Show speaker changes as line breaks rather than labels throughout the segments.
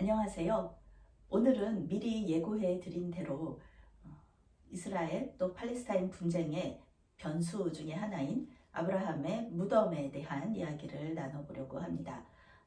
안녕하세요. 오늘은 미리 예고해 드린 대로 어, 이스라엘 또 팔레스타인 분쟁의 변수 중에 하나인 아브라함의 무덤에 대한 이야기를 나눠보려고 합니다.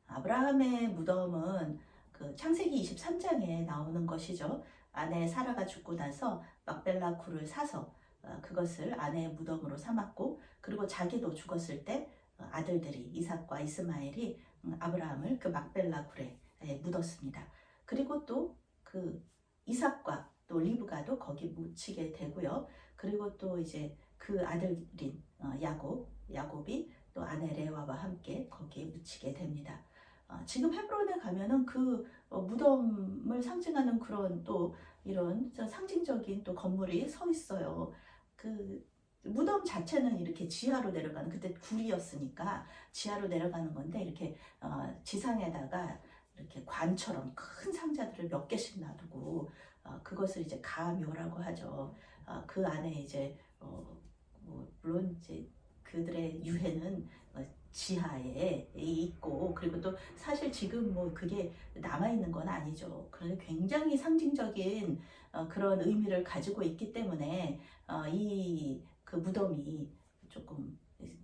아브라함의 무덤은 그 창세기 23장에 나오는 것이죠. 아내 사라가 죽고 나서 막벨라 굴을 사서 어, 그것을 아내의 무덤으로 삼았고 그리고 자기도 죽었을 때 어, 아들들이 이삭과 이스마엘이 음, 아브라함을 그 막벨라 굴에 예, 묻었습니다. 그리고 또 그 이삭과 또 리브가도 거기 묻히게 되고요. 그리고 또 이제 그 아들인 어, 야곱, 야곱이 또 아내 레와와 함께 거기에 묻히게 됩니다. 어, 지금 헤브론에 가면은 그 어, 무덤을 상징하는 그런 또 이런 저 상징적인 또 건물이 서 있어요. 그 무덤 자체는 이렇게 지하로 내려가는 그때 굴이었으니까 지하로 내려가는 건데 이렇게 어, 지상에다가 이렇게 관처럼 큰 상자들을 몇 개씩 놔두고 어, 그것을 이제 가묘라고 하죠. 어, 그 안에 이제 어, 뭐 물론 이제 그들의 유해는 어, 지하에 있고 그리고 또 사실 지금 뭐 그게 남아 있는 건 아니죠. 그런데 굉장히 상징적인 어, 그런 의미를 가지고 있기 때문에 어, 이그 무덤이 조금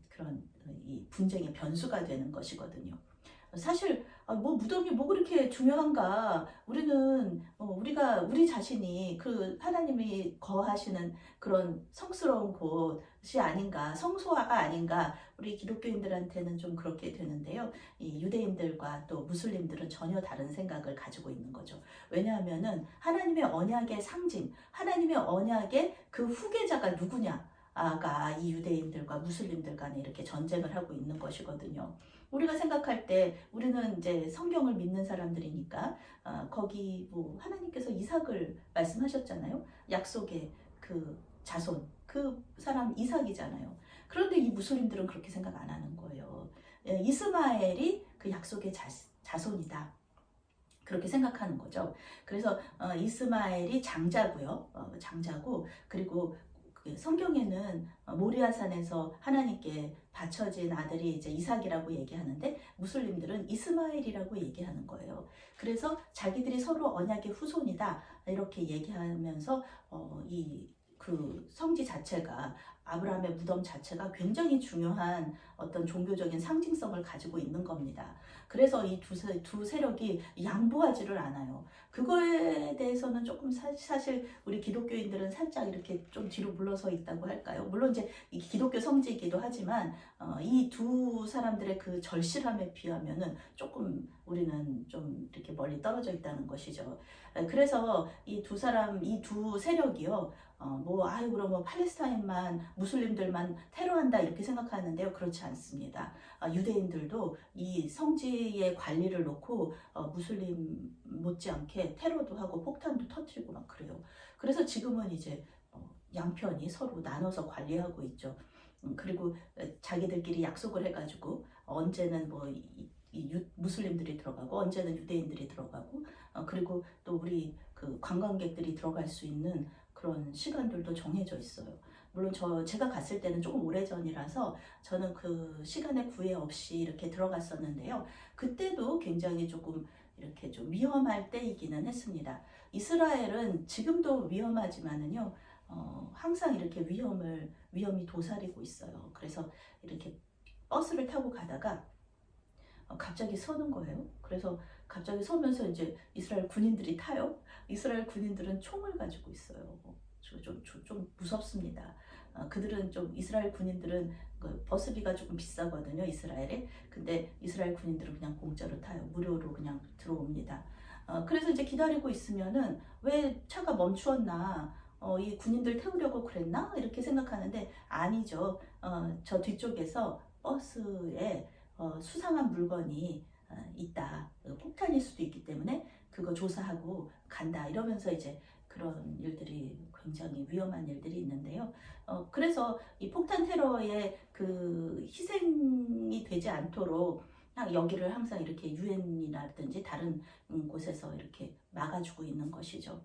그런 이 분쟁의 변수가 되는 것이거든요. 사실 아, 뭐 무덤이 뭐 그렇게 중요한가? 우리는 어, 우리가 우리 자신이 그 하나님이 거하시는 그런 성스러운 곳이 아닌가, 성소화가 아닌가? 우리 기독교인들한테는 좀 그렇게 되는데요. 이 유대인들과 또 무슬림들은 전혀 다른 생각을 가지고 있는 거죠. 왜냐하면은 하나님의 언약의 상징, 하나님의 언약의 그 후계자가 누구냐? 아가 이 유대인들과 무슬림들 간에 이렇게 전쟁을 하고 있는 것이거든요. 우리가 생각할 때 우리는 이제 성경을 믿는 사람들이니까 어, 거기 뭐 하나님께서 이삭을 말씀하셨잖아요. 약속의 그 자손 그 사람 이삭이잖아요. 그런데 이 무슬림들은 그렇게 생각 안 하는 거예요. 예, 이스마엘이 그 약속의 자, 자손이다. 그렇게 생각하는 거죠. 그래서 어, 이스마엘이 장자고요. 어, 장자고 그리고 그 성경에는 어, 모리아산에서 하나님께 바쳐진 아들이 이제 이삭이라고 얘기하는데 무슬림들은 이스마엘이라고 얘기하는 거예요. 그래서 자기들이 서로 언약의 후손이다 이렇게 얘기하면서 어, 이그 성지 자체가 아브라함의 무덤 자체가 굉장히 중요한 어떤 종교적인 상징성을 가지고 있는 겁니다. 그래서 이두두 세력이 양보하지를 않아요. 그거에 대해서는 조금 사, 사실 우리 기독교인들은 살짝 이렇게 좀 뒤로 물러서 있다고 할까요? 물론 이제 이 기독교 성지이기도 하지만 어, 이두 사람들의 그 절실함에 비하면은 조금 우리는 좀 이렇게 멀리 떨어져 있다는 것이죠. 그래서 이 두 사람, 이 두 세력이요. 어, 뭐, 아유, 그럼 뭐 팔레스타인만, 무슬림들만 테러한다, 이렇게 생각하는데요. 그렇지 않습니다. 어, 유대인들도 이 성지의 관리를 놓고, 어, 무슬림 못지않게 테러도 하고 폭탄도 터뜨리고 막 그래요. 그래서 지금은 이제, 어, 양편이 서로 나눠서 관리하고 있죠. 음, 그리고 자기들끼리 약속을 해가지고, 언제는 뭐, 유, 무슬림들이 들어가고, 언제는 유대인들이 들어가고, 어, 그리고 또 우리 그 관광객들이 들어갈 수 있는 그런 시간들도 정해져 있어요. 물론 저 제가 갔을 때는 조금 오래 전이라서 저는 그 시간에 구애 없이 이렇게 들어갔었는데요. 그때도 굉장히 조금 이렇게 좀 위험할 때이기는 했습니다. 이스라엘은 지금도 위험하지만은요, 어, 항상 이렇게 위험을 위험이 도사리고 있어요. 그래서 이렇게 버스를 타고 가다가 어, 갑자기 서는 거예요. 그래서 갑자기 서면서 이제 이스라엘 군인들이 타요. 이스라엘 군인들은 총을 가지고 있어요. 좀, 좀, 좀 무섭습니다. 어, 그들은 좀 이스라엘 군인들은 그 버스비가 조금 비싸거든요. 이스라엘에. 근데 이스라엘 군인들은 그냥 공짜로 타요. 무료로 그냥 들어옵니다. 어, 그래서 이제 기다리고 있으면은 왜 차가 멈추었나? 어, 이 군인들 태우려고 그랬나? 이렇게 생각하는데 아니죠. 어, 저 뒤쪽에서 버스에 어, 수상한 물건이 어, 있다. 그 폭탄일 수도 있기 때문에 그거 조사하고 간다. 이러면서 이제 그런 일들이 굉장히 위험한 일들이 있는데요. 어, 그래서 이 폭탄 테러의 그 희생이 되지 않도록 여기를 항상 이렇게 유엔이라든지 다른 음, 곳에서 이렇게 막아주고 있는 것이죠.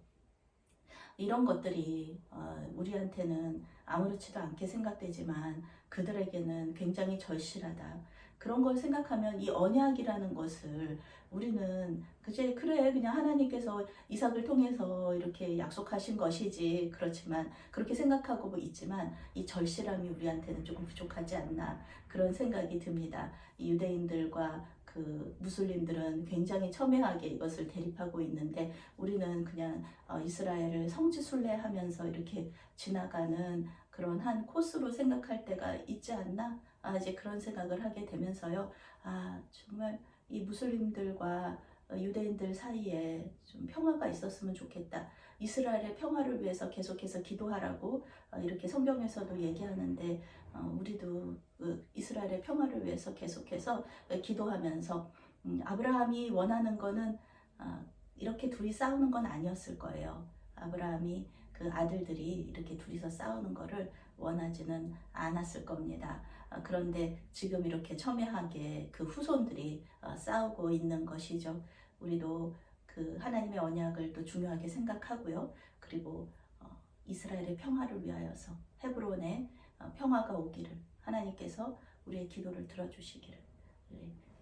이런 것들이 어, 우리한테는 아무렇지도 않게 생각되지만 그들에게는 굉장히 절실하다. 그런 걸 생각하면 이 언약이라는 것을 우리는 그제 그래 그냥 하나님께서 이삭을 통해서 이렇게 약속하신 것이지 그렇지만 그렇게 생각하고 뭐 있지만 이 절실함이 우리한테는 조금 부족하지 않나 그런 생각이 듭니다. 이 유대인들과 그 무슬림들은 굉장히 첨예하게 이것을 대립하고 있는데 우리는 그냥 어, 이스라엘을 성지순례하면서 이렇게 지나가는 그런 한 코스로 생각할 때가 있지 않나 아, 이제 그런 생각을 하게 되면서요. 아 정말 이 무슬림들과 어, 유대인들 사이에 좀 평화가 있었으면 좋겠다. 이스라엘의 평화를 위해서 계속해서 기도하라고 어, 이렇게 성경에서도 얘기하는데 어, 우리도 그 이스라엘의 평화를 위해서 계속해서 어, 기도하면서 음, 아브라함이 원하는 거는 아, 이렇게 둘이 싸우는 건 아니었을 거예요. 아브라함이 그 아들들이 이렇게 둘이서 싸우는 거를 원하지는 않았을 겁니다. 아, 그런데 지금 이렇게 첨예하게 그 후손들이 어, 싸우고 있는 것이죠. 우리도 그 하나님의 언약을 또 중요하게 생각하고요. 그리고 어, 이스라엘의 평화를 위하여서 헤브론에 어, 평화가 오기를 하나님께서 우리의 기도를 들어주시기를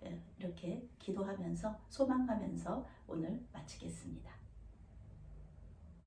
예, 이렇게 기도하면서 소망하면서 오늘 마치겠습니다.